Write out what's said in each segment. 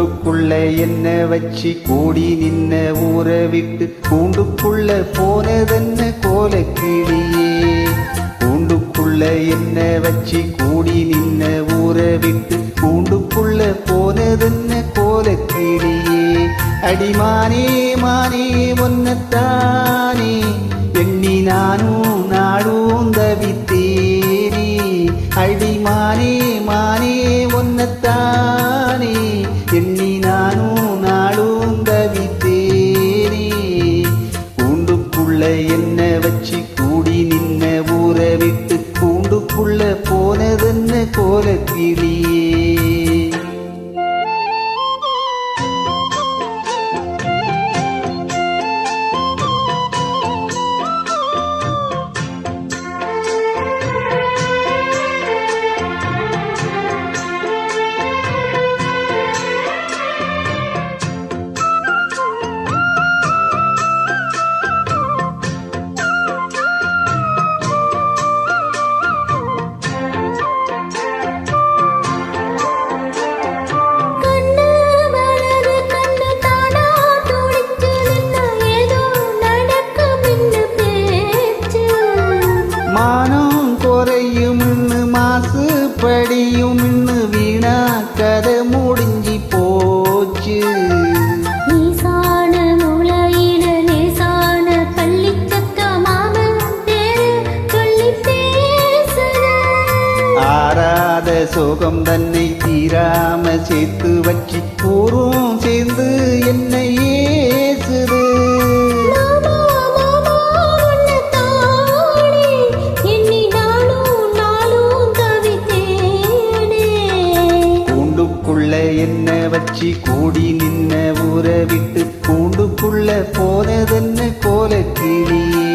கூண்டுக்குள்ள என்ன வச்சு கூடி நின்ன ஊற விட்டு கூண்டுக்குள்ள போனதென்ன கோல கிளியே கூண்டுக்குள்ள என்ன வச்சு கூடி நின்ன ஊற விட்டு கூண்டுக்குள்ள போனதென்ன கோல கிளியே அடிமானே மானே ஒன்னத்தானே எண்ணி நானும் நாடும் தவித்தேனே அடிமானே மானே ஒன்னத்தானே போனதென்ன கோலக்கிளியே மாசு படியும்னு வீணா கதை முடிஞ்சி போச்சு. ஆறாத சோகம் தன்னை தீராம சேர்த்து வச்சு ஊற விட்டு கூண்டுக்குள்ள போனதென்ன கோலக்கிளியே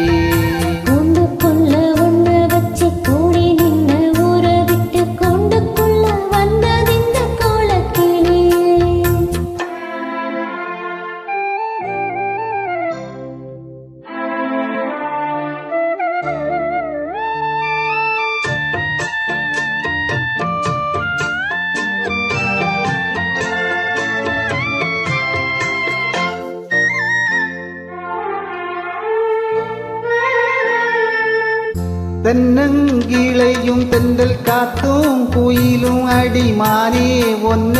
தென்னங்கிளையும் தென்றல் காத்தும் குயிலும் அடிமானே ஒன்ன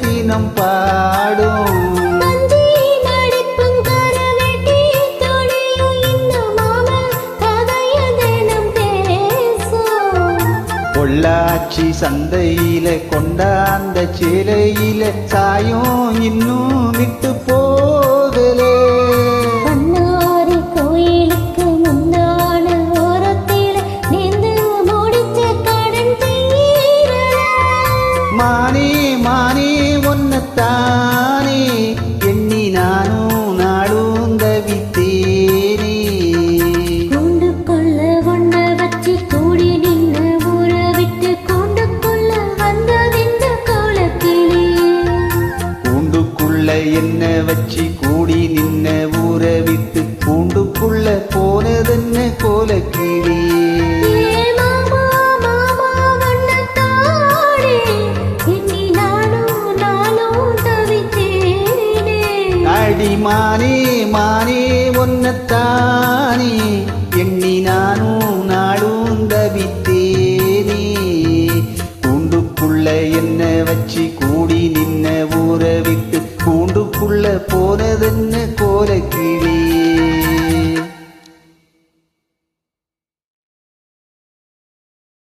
தினம் பாடும். பொள்ளாச்சி சந்தையில கொண்டாந்த சேலையில சாயம் இன்னும் விட்டு போகலே ஒன்னத்தானே எண்ணி நானும் நாடும் தவித்தேனே கூண்டுக்குள்ள ஒண்ண வச்சு கூடி நின்ன ஊற விட்டு கூண்டுக்குள்ள வந்ததிந்த கோலக்கிளி கூண்டுக்குள்ள என்ன வச்சு கூடி நின்ன ஊற விட்டு கூண்டுக்குள்ள போனதென்ன கோலக்கிளியே அடிமானே மானே ஒன்னத்தானே எண்ணி நானும் நாடும் தவித்தேனே. கூண்டுக்குள்ள என்ன வச்சு கூடி நின்ன ஊற விட்டு கூண்டுக்குள்ள போனதென்ன கோலக்கிளி